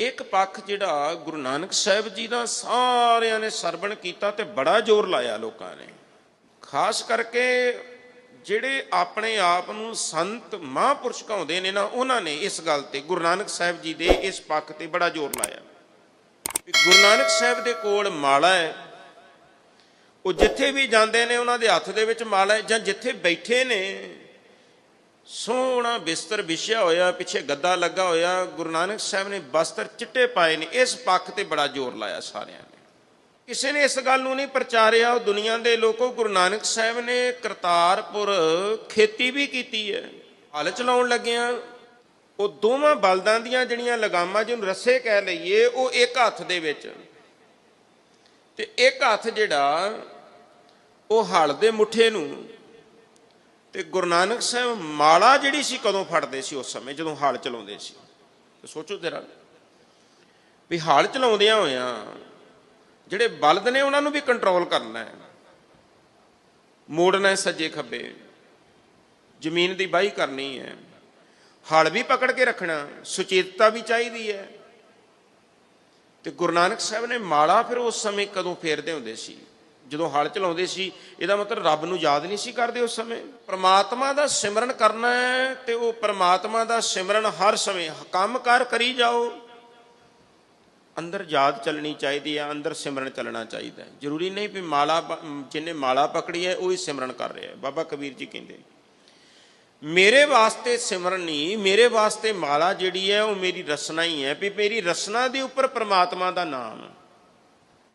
ਇੱਕ ਪੱਖ ਜਿਹੜਾ ਗੁਰੂ ਨਾਨਕ ਸਾਹਿਬ ਜੀ ਦਾ ਸਾਰਿਆਂ ਨੇ ਸਰਵਣ ਕੀਤਾ ਤੇ ਬੜਾ ਜ਼ੋਰ ਲਾਇਆ ਲੋਕਾਂ ਨੇ। ਖਾਸ ਕਰਕੇ ਜਿਹੜੇ ਆਪਣੇ ਆਪ ਨੂੰ ਸੰਤ ਮਹਾਂਪੁਰਸ਼ ਕਹਾਉਂਦੇ ਨੇ ਨਾ, ਉਹਨਾਂ ਨੇ ਇਸ ਗੱਲ ਤੇ ਗੁਰੂ ਨਾਨਕ ਸਾਹਿਬ ਜੀ ਦੇ ਇਸ ਪੱਖ ਤੇ ਬੜਾ ਜ਼ੋਰ ਲਾਇਆ। ਵੀ ਗੁਰੂ ਨਾਨਕ ਸਾਹਿਬ ਦੇ ਕੋਲ ਮਾਲਾ ਹੈ। ਉਹ ਜਿੱਥੇ ਵੀ ਜਾਂਦੇ ਨੇ, ਉਹਨਾਂ ਦੇ ਹੱਥ ਦੇ ਵਿੱਚ ਮਾਲਾ ਹੈ ਜਾਂ ਜਿੱਥੇ ਬੈਠੇ ਨੇ ਸੋਹਣਾ ਬਿਸਤਰ ਵਿਛਿਆ ਹੋਇਆ, ਪਿੱਛੇ ਗੱਦਾ ਲੱਗਾ ਹੋਇਆ, ਗੁਰੂ ਨਾਨਕ ਸਾਹਿਬ ਨੇ ਬਸਤਰ ਚਿੱਟੇ ਪਾਏ ਨੇ, ਇਸ ਪੱਖ ਤੇ ਬੜਾ ਜ਼ੋਰ ਲਾਇਆ ਸਾਰਿਆਂ ਨੇ। ਕਿਸੇ ਨੇ ਇਸ ਗੱਲ ਨੂੰ ਨਹੀਂ ਪ੍ਰਚਾਰਿਆ, ਉਹ ਦੁਨੀਆ ਦੇ ਲੋਕੋ, ਗੁਰੂ ਨਾਨਕ ਸਾਹਿਬ ਨੇ ਕਰਤਾਰਪੁਰ ਖੇਤੀ ਵੀ ਕੀਤੀ ਹੈ। ਹਲ ਚਲਾਉਣ ਲੱਗਿਆਂ, ਉਹ ਦੋਵਾਂ ਬਲਦਾਂ ਦੀਆਂ ਜਿਹੜੀਆਂ ਲਗਾਮਾਂ ਜਿਹਨੂੰ ਰੱਸੇ ਕਹਿ ਲਈਏ, ਉਹ ਇੱਕ ਹੱਥ ਦੇ ਵਿੱਚ। ਤੇ ਇੱਕ ਹੱਥ ਜਿਹੜਾ, ਉਹ ਹਲ ਦੇ ਮੁੱਠੇ ਨੂੰ ਤੇ ਗੁਰੂ ਨਾਨਕ ਸਾਹਿਬ ਮਾਲਾ ਜਿਹੜੀ ਸੀ ਕਦੋਂ ਫੜਦੇ ਸੀ ਉਸ ਸਮੇਂ, ਜਦੋਂ ਹਾਲ ਚਲਾਉਂਦੇ ਸੀ? ਤੇ ਸੋਚੋ ਤੇਰਾ ਵੀ ਹਾਲ ਚਲਾਉਂਦਿਆਂ ਹੋਇਆਂ ਜਿਹੜੇ ਬਲਦ ਨੇ ਉਹਨਾਂ ਨੂੰ ਵੀ ਕੰਟਰੋਲ ਕਰਨਾ ਹੈ। ਮੋੜਨਾ ਹੈ ਸੱਜੇ ਖੱਬੇ, ਜ਼ਮੀਨ ਦੀ ਵਾਹੀ ਕਰਨੀ ਹੈ। ਹਲ ਵੀ ਪਕੜ ਕੇ ਰੱਖਣਾ, ਸੁਚੇਤਤਾ ਵੀ ਚਾਹੀਦੀ ਹੈ। ਤੇ ਗੁਰੂ ਨਾਨਕ ਸਾਹਿਬ ਨੇ ਮਾਲਾ ਫਿਰ ਉਸ ਸਮੇਂ ਕਦੋਂ ਫੇਰਦੇ ਹੁੰਦੇ ਸੀ? ਜਦੋਂ ਹਲ ਚਲਾਉਂਦੇ ਸੀ, ਇਹਦਾ ਮਤਲਬ ਰੱਬ ਨੂੰ ਯਾਦ ਨਹੀਂ ਸੀ ਕਰਦੇ ਉਸ ਸਮੇਂ। ਪ੍ਰਮਾਤਮਾ ਦਾ ਸਿਮਰਨ ਕਰਨਾ ਹੈ ਤੇ ਉਹ ਪ੍ਰਮਾਤਮਾ ਦਾ ਸਿਮਰਨ ਹਰ ਸਮੇਂ। ਕੰਮ ਕਾਰ ਕਰੀ ਜਾਓ। ਅੰਦਰ ਯਾਦ ਚੱਲਣੀ ਚਾਹੀਦੀ ਹੈ, ਅੰਦਰ ਸਿਮਰਨ ਚੱਲਣਾ ਚਾਹੀਦਾ ਹੈ। ਜ਼ਰੂਰੀ ਨਹੀਂ ਵੀ ਮਾਲਾ ਜਿਹਨੇ ਮਾਲਾ ਪਕੜੀ ਹੈ, ਉਹ ਹੀ ਸਿਮਰਨ ਕਰ ਰਿਹਾ ਹੈ। ਬਾਬਾ ਕਬੀਰ ਜੀ ਕਹਿੰਦੇ, ਮੇਰੇ ਵਾਸਤੇ ਸਿਮਰਨ ਨਹੀਂ, ਮੇਰੇ ਵਾਸਤੇ ਮਾਲਾ ਜਿਹੜੀ ਹੈ, ਉਹ ਮੇਰੀ ਰਸਨਾ ਹੀ ਹੈ। ਵੀ ਮੇਰੀ ਰਸਨਾ ਦੇ ਉੱਪਰ ਪ੍ਰਮਾਤਮਾ ਦਾ ਨਾਮ ਹੈ।